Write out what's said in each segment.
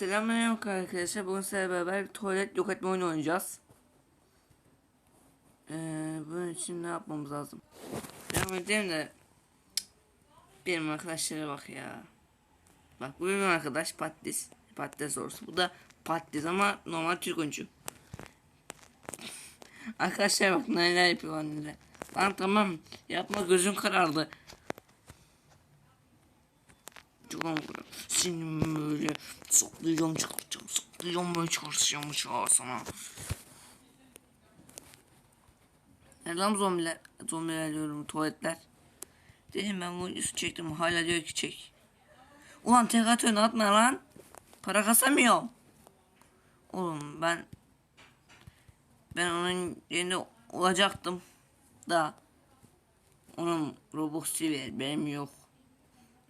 Selamünaleyküm arkadaşlar. Bugün sizlerle beraber tuvalet yok etme oyunu oynayacağız. Ee, bunun için ne yapmamız lazım? Devam edelim de benim arkadaşlara bak ya. Bak bu benim arkadaş patates. Patates sorusu. Bu da patates ama normal Türk oyuncu. Arkadaşlar bak neler yapıyor anneler. Lan tamam yapma gözüm karardı. Yalan bırak. Seni böyle saklayacağım çıkartacağım. Saklayacağım böyle çıkartacağım bıçağı sana. Nerede lan zombiler? Zombiler diyorum tuvaletler. Dedim ben bu videosu çektim hala diyor ki çek. Ulan tek atıyorsun atma lan. Para kasamıyorum. Oğlum ben ben onun yerinde olacaktım da onun Robux TV benim yok.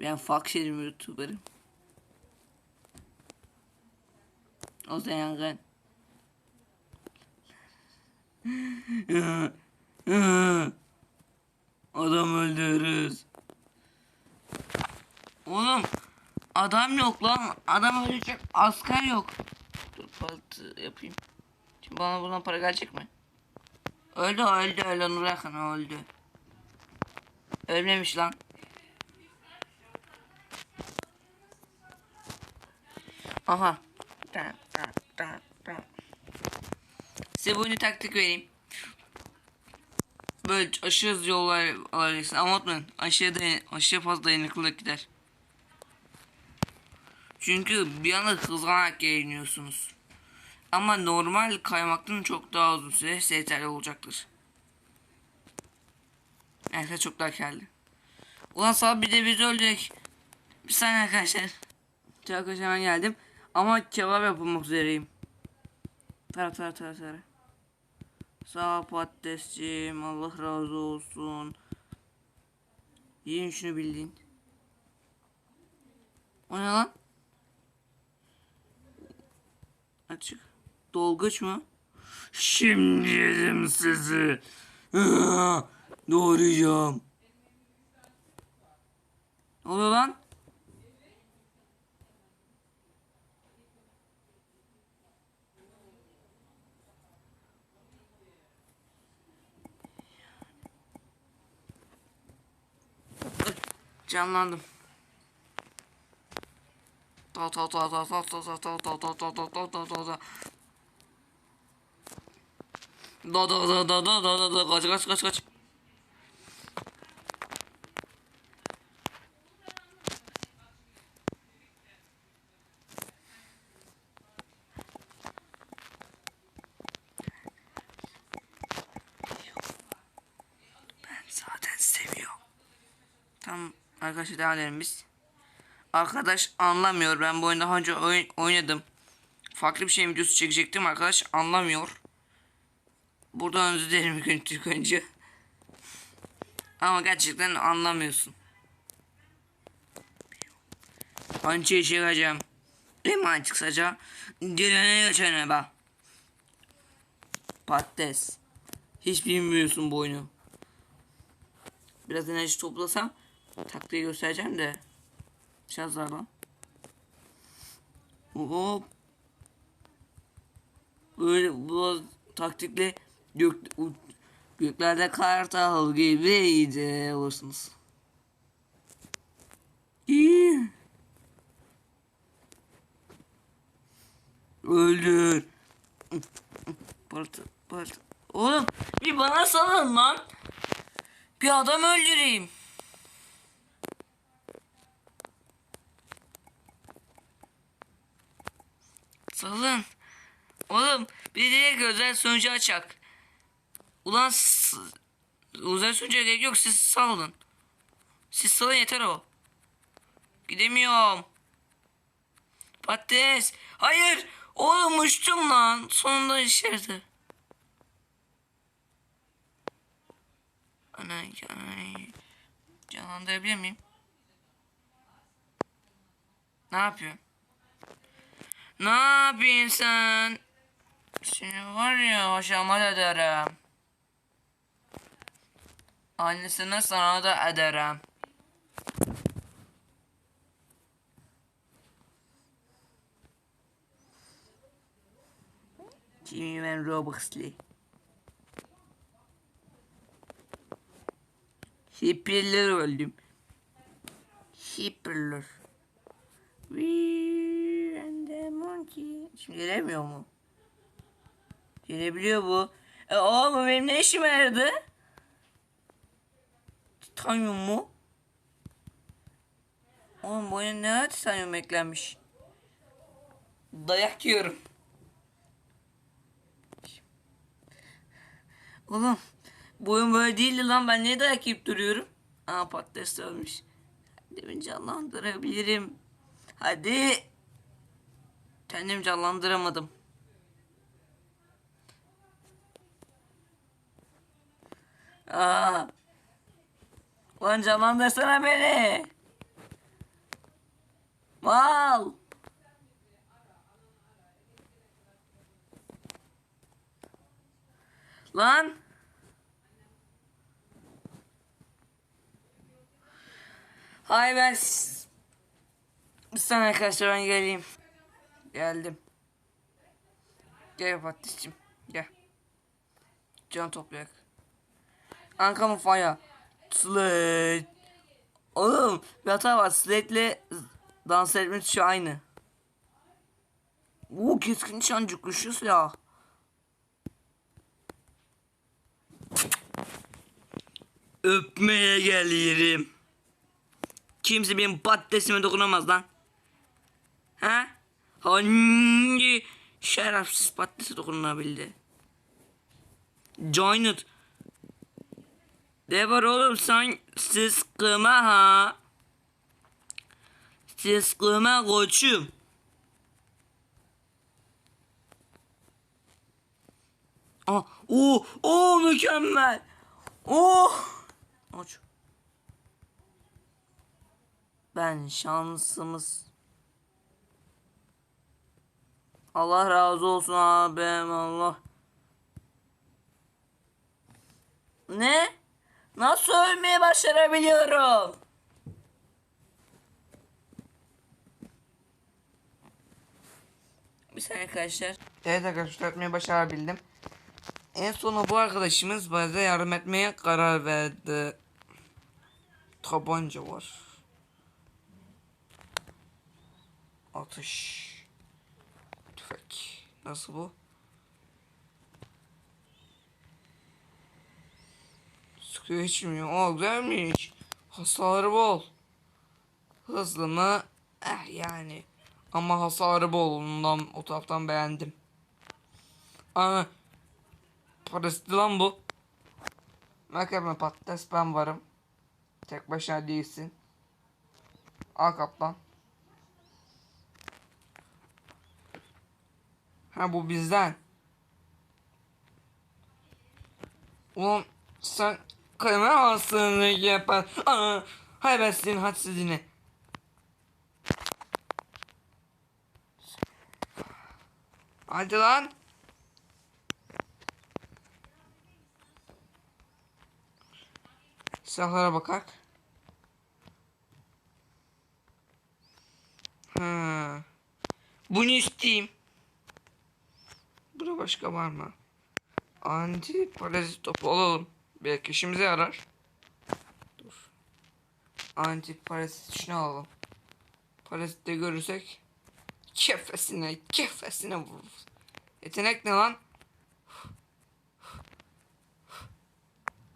Ben fakşerim youtuberım. O zaman yangın. Adam öldürürüz. Oğlum adam yok lan. Adam ölecek asker yok. Dur paltı yapayım. Şimdi bana buradan para gelecek mi? Öldü öldü öldü onu bırakın öldü. Ölmemiş lan. Aha. Tamam. Size bu oyunu taktik vereyim. Böyle aşırı hızlı yollar alacaksın. Ama unutmayın aşırı, dayan aşırı fazla dayanıklılık gider. Çünkü bir anda hızlanarak yayınlıyorsunuz. Ama normal kaymaktan çok daha uzun süre yeterli olacaktır. Evet çok daha karlı. Ulan sağ bir de biz öldük. Bir saniye arkadaşlar. Arkadaşlar hemen geldim. Ama kebap yapılmak üzereyim. Tara tara tara tara. Sağ ol patatesciğim. Allah razı olsun. Yiyin şunu bildiğin. O ne lan? Açık. Dolguç mu? Şimdi yedim sizi. Doğrayacağım. Ne oluyor lan? Canlandım. Ta ta ta ta ta ta ta ta ta ta ta ta ta ta ta ta. Da da da da da da da da kaç kaç kaç kaç. Ben zaten seviyorum. Tamam arkadaşlar devam edelim biz. Arkadaş anlamıyor. Ben bu oyunda daha önce oyun, oynadım. Farklı bir şey videosu çekecektim. Arkadaş anlamıyor. Buradan özür dilerim ilk önce Türk oyuncu. Ama gerçekten anlamıyorsun. İşe gireceğim. Hemen kısaca. Direne geçene bak. Patates. Hiç bilmiyorsun bu oyunu. Biraz enerji toplasam taktiği göstereceğim de. Biraz daha lan. Hop. Böyle bu taktikle gök, göklerde kartal gibiydi olursunuz. İyi. Öldür. Parti, parti. Oğlum bir bana salın lan. Bir adam öldüreyim. Salın. Oğlum bir de özel sunucu açak. Ulan özel sunucuya gerek yok siz salın. Siz salın yeter o. Gidemiyorum. Patates. Hayır. Oğlum uçtum lan. Sonunda işerdi. Ana ay. Canlandırabilir miyim? Ne yapıyor? Ne yapıyorsun sen? Seni var ya aşamat ederim. Annesine sana da ederim. Şimdi ben Robux'li. Hipperler öldüm. Hipperler. And monkey. Şimdi gelemiyor mu? Gelebiliyor bu. E o benim ne işime yaradı? Titanyum mu? Oğlum bu oyuna ne titanyum eklenmiş? Dayak yiyorum. Oğlum bu oyun böyle değildi lan ben niye dayak yiyip duruyorum? Aa patates ölmüş. Kendimi canlandırabilirim. Hadi. Kendimi canlandıramadım. Aa. Lan canlandırsana beni. Mal. Lan. Hay ben bir saniye arkadaşlar ben geleyim. Geldim. Gel patatesçim. Gel. Can toplayak. Ankamı faya. Slate. Oğlum bir hata var. Slate'le dans etme tuşu aynı. Oo keskin nişancı güçlü silah. Öpmeye gelirim. Kimse benim patatesime dokunamaz lan. Ha? Hangi şerefsiz patatese dokunabildi? Join it. De var oğlum sen siz kıma ha. Siz kıma koçum. Aa, o, o mükemmel. Oh. Aç. Ben şansımız. Allah razı olsun abim Allah. Ne? Nasıl ölmeye başarabiliyorum? Bir saniye arkadaşlar. Evet arkadaşlar öpmeyi başarabildim. En sonu bu arkadaşımız bize yardım etmeye karar verdi. Tabanca var. Atış. Tüfek. Nasıl bu? Sıkıyor içmiyor. Aa güzelmiş. Hasarı bol. Hızlı mı? Eh yani. Ama hasarı bol. Ondan o taraftan beğendim. Aa. Parası lan bu. Merak etme patates ben varım. Tek başına değilsin. Al kaplan. Ha bu bizden. Ulan sen kıyma hastalığı yapar. Aa, hay ben sizin hadsizliğine. Hadi lan. Silahlara bakak. Ha. Bunu isteyeyim. Burada başka var mı? Anti parazit topu alalım. Belki işimize yarar. Dur. Anti parazit şunu alalım. Parazitte görürsek kefesine kefesine vururuz. Yetenek ne lan?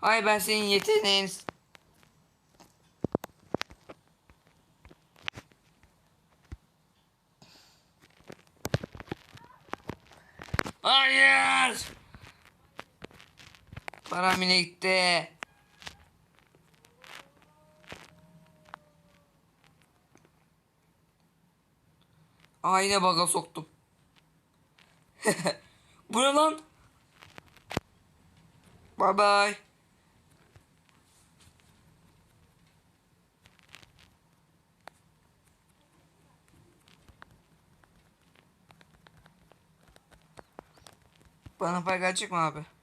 Hay ben senin yeteneğin. Hayır. Aa yine baga soktum. Bu ne lan? Bye bye. Bana pay gelecek mi abi?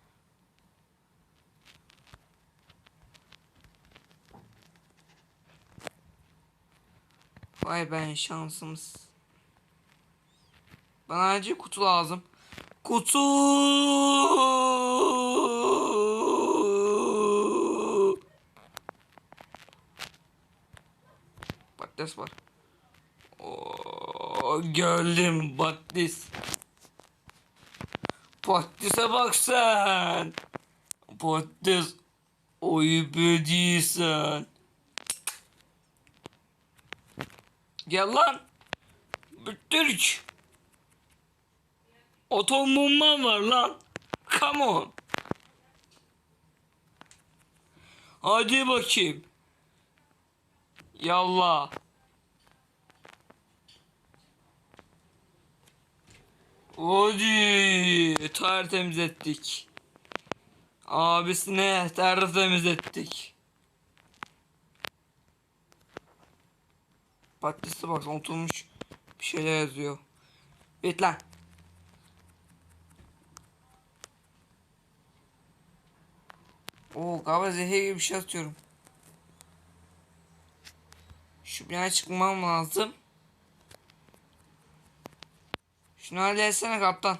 Vay ben şansımız. Bana acil kutu lazım. Kutu. Patates var. Oo, geldim patates. Patatese bak sen. Patates oyup ödeysen. Gel lan. Bittürk. Atom bombam var lan. Come on. Hadi bakayım. Yallah. Hadi tertemiz ettik. Abisine tertemiz ettik. Patatese bak oturmuş bir şeyler yazıyor. Bit lan. Oo galiba zehir gibi bir şey atıyorum. Şu binaya çıkmam lazım. Şunu halletsene kaptan.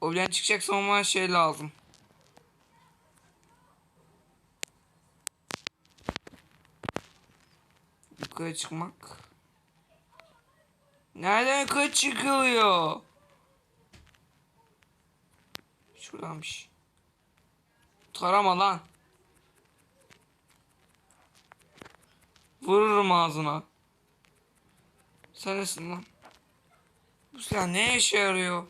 O binaya çıkacaksa ama şey lazım. Yukarı çıkmak. Nereden yukarı çıkılıyor? Şuradanmış. Tarama lan. Vururum ağzına. Sen nesin lan? Bu silah ne işe yarıyor?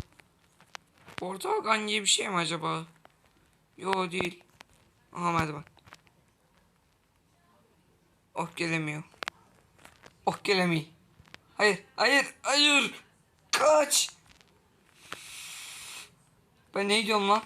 Portal gun gibi bir şey mi acaba? Yo değil. Aha merdiven. Oh gelemiyor. Oh gelemiyor. Hayır, hayır, hayır. Kaç. Ben ne diyorum lan?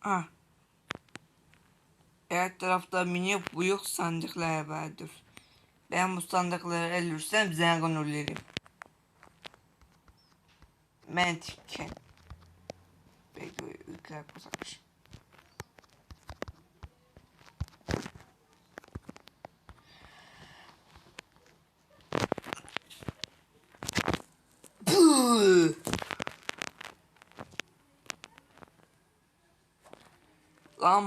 Ha. Her tarafta mini büyük sandıklar vardır. Ben bu sandıkları alırsam zengin olurum. Belki ülke yapmasakmış. Puh! Lan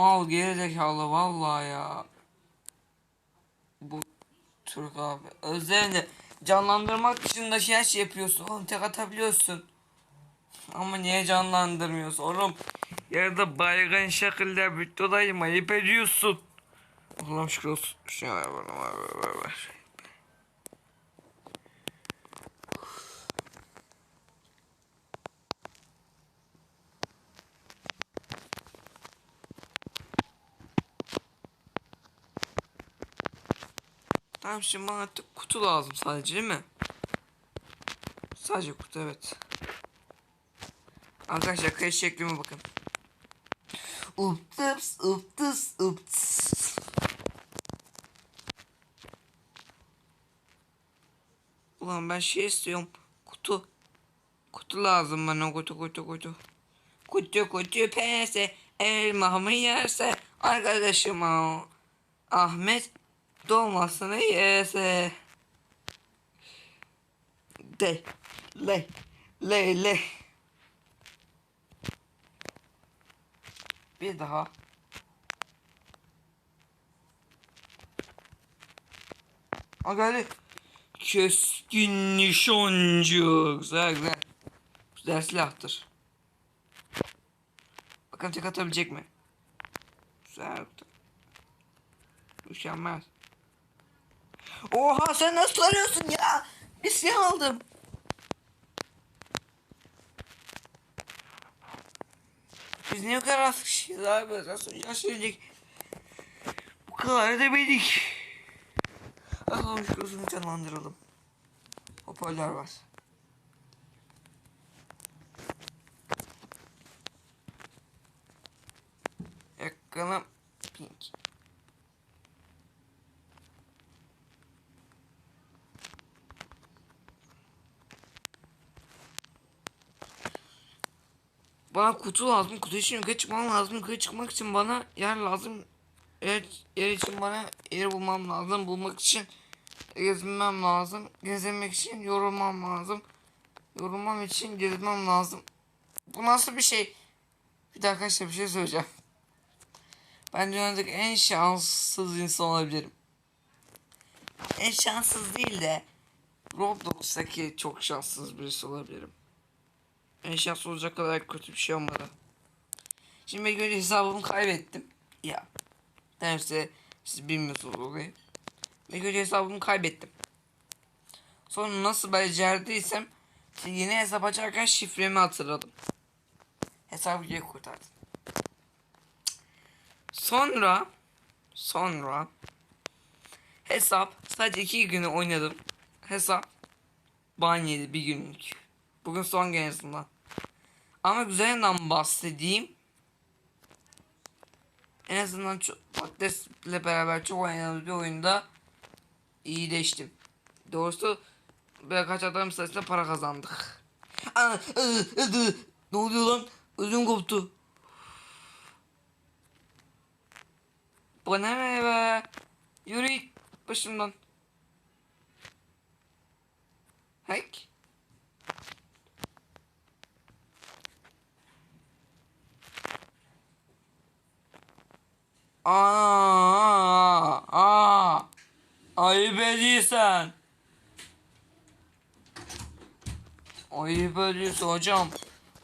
Mal gerizekalı vallahi ya. Bu Türk abi. Özellikle canlandırmak dışında her şey yapıyorsun. Oğlum tek atabiliyorsun. Ama niye canlandırmıyorsun oğlum? Yerde baygın şekilde videodayım ayıp ediyorsun. Allah'ım şükür olsun. Şuna ver bana ver ver. ver. Tamam şimdi bana artık kutu lazım sadece değil mi? Sadece kutu evet. Arkadaşlar kayıt şeklime bakın. Uptıps uptıs uptıs. Ulan ben şey istiyorum. Kutu. Kutu lazım bana kutu kutu kutu. Kutu kutu pese elmamı yerse arkadaşıma Ahmet dolmasını yese. De le le le. Bir daha. Ha geldi. Keskin nişancı. Güzel güzel. Güzel silahtır. Bakalım tek atabilecek mi? Güzel. Mükemmel. Oha sen nasıl arıyorsun ya? Bir silah aldım. Biz niye bu kadar az kişiyiz abi? Nasıl yaşayacak? Bu kadar edemedik. Allah'ım şu gözünü canlandıralım. Hoparlör var. bakalım. Pink. Bana kutu lazım. Kutu için yukarı çıkmam lazım. Yukarı çıkmak için bana yer lazım. Yer, yer için bana yer bulmam lazım. Bulmak için gezmem lazım. Gezinmek için yorulmam lazım. Yorulmam için gezmem lazım. Bu nasıl bir şey? Bir dakika arkadaşlar bir şey söyleyeceğim. Ben dünyadaki en şanssız insan olabilirim. En şanssız değil de Roblox'taki çok şanssız birisi olabilirim. Şanssız olacak kadar kötü bir şey olmadı. Şimdi ben göre hesabımı kaybettim. Ya. Derse siz bilmiyorsunuz olayı. Ve göre hesabımı kaybettim. Sonra nasıl becerdiysem yeni hesap açarken şifremi hatırladım. Hesabı geri kurtardım. Sonra sonra hesap sadece iki günü oynadım. Hesap ban yedi bir günlük. Bugün son gün en azından. Ama güzelinden bahsedeyim. En azından çok, Patates'le beraber çok oynadığımız bir oyunda iyileştim. Doğrusu birkaç adam sayesinde para kazandık. Ne oluyor lan? Ödüm koptu. Bana ne be? Yürü başımdan. Hack. Aa, aa, ayıp ediyorsun. Ayıp ediyorsun hocam.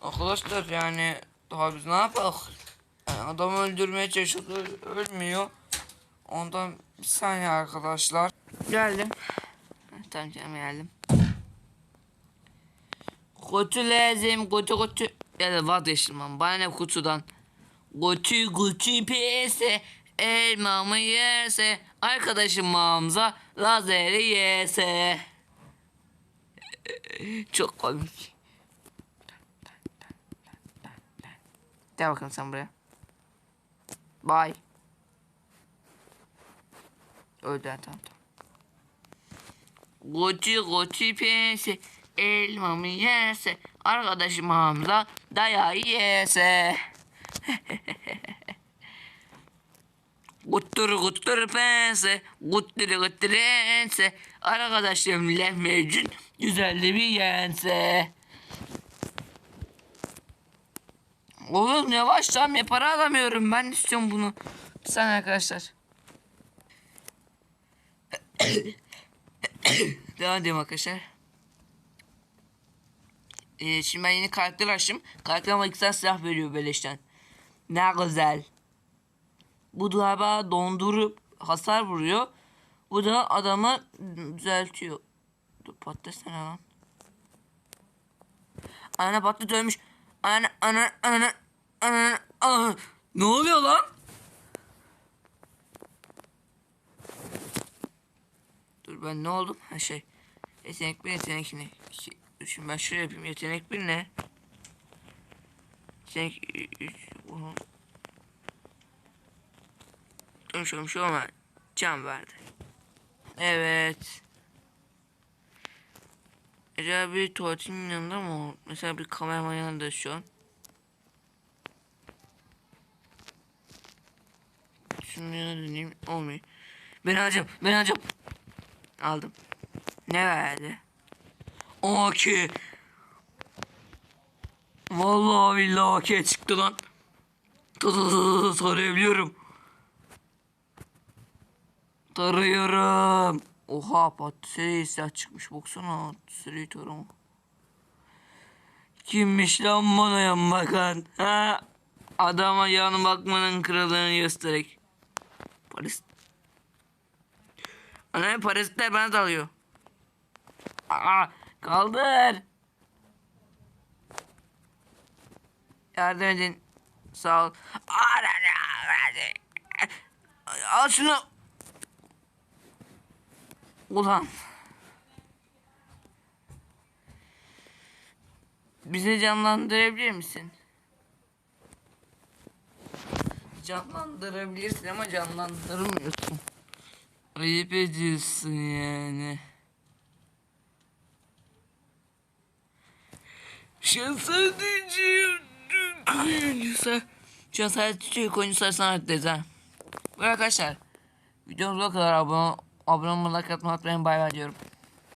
Arkadaşlar yani daha biz ne yapak? Yani adam öldürmeye çalışıyor, ölmüyor. Ondan bir saniye arkadaşlar. Geldim. Tamam canım geldim. Kutu lazım, kutu kutu. Ya da vazgeçtim ben. Bana ne kutudan. Kutu kutu piyese. Elmamı yerse. Arkadaşım Mamza lazeri yese. Çok komik. Gel bakalım sen buraya. Bye. Öldü tamam tamam. Goçi goçi pense elmamı yerse arkadaşım Hamza dayağı yese. Guttur guttur pense guttur guttur ense arkadaşım lahmacun güzel bir yense. Oğlum yavaş lan ya para alamıyorum ben istiyorum bunu. Bir saniye arkadaşlar. Devam edelim arkadaşlar. Ee, şimdi ben yeni karakter açtım. Karakter ama iki tane silah veriyor beleşten. Ne güzel. Bu galiba dondurup hasar vuruyor. Bu da adamı düzeltiyor. Dur ne lan? Ana patates ölmüş. Ana ana ana ana ana. Ne oluyor lan? Dur ben ne oldum? Ha şey. Yetenek bir yetenek ne? İki, Şimdi ben şöyle yapayım. Yetenek bir ne? Dönüşüm şu ama can verdi. Evet. Acaba bir tuvaletin yanında mı? o? Mesela bir kameraman yanında şu an. Şunun yanına döneyim. Olmuyor. Ben alacağım. Ben alacağım. Aldım. Ne verdi? Okey. Vallahi billahi okey çıktı lan. Tarayabiliyorum. Tarıyorum. Oha patatesi silah çıkmış. Baksana patatesi tarama. Kimmiş lan bana yan bakan? Ha? Adama yan bakmanın kralını göstererek. Paris. Ana parazitler bana dalıyor. Aa, kaldır. Yardım edin. Sağ ol. Al şunu. Ulan. Bizi canlandırabilir misin? canlandırabilirsin ama canlandırmıyorsun. Ayıp ediyorsun yani. Sadece oyuncusu. Şu sadece Türk oyuncusu sanat dedi. Bu arkadaşlar. Videomuz bu kadar abone, abone olmayı, like atmayı unutmayın. Bay bay diyorum.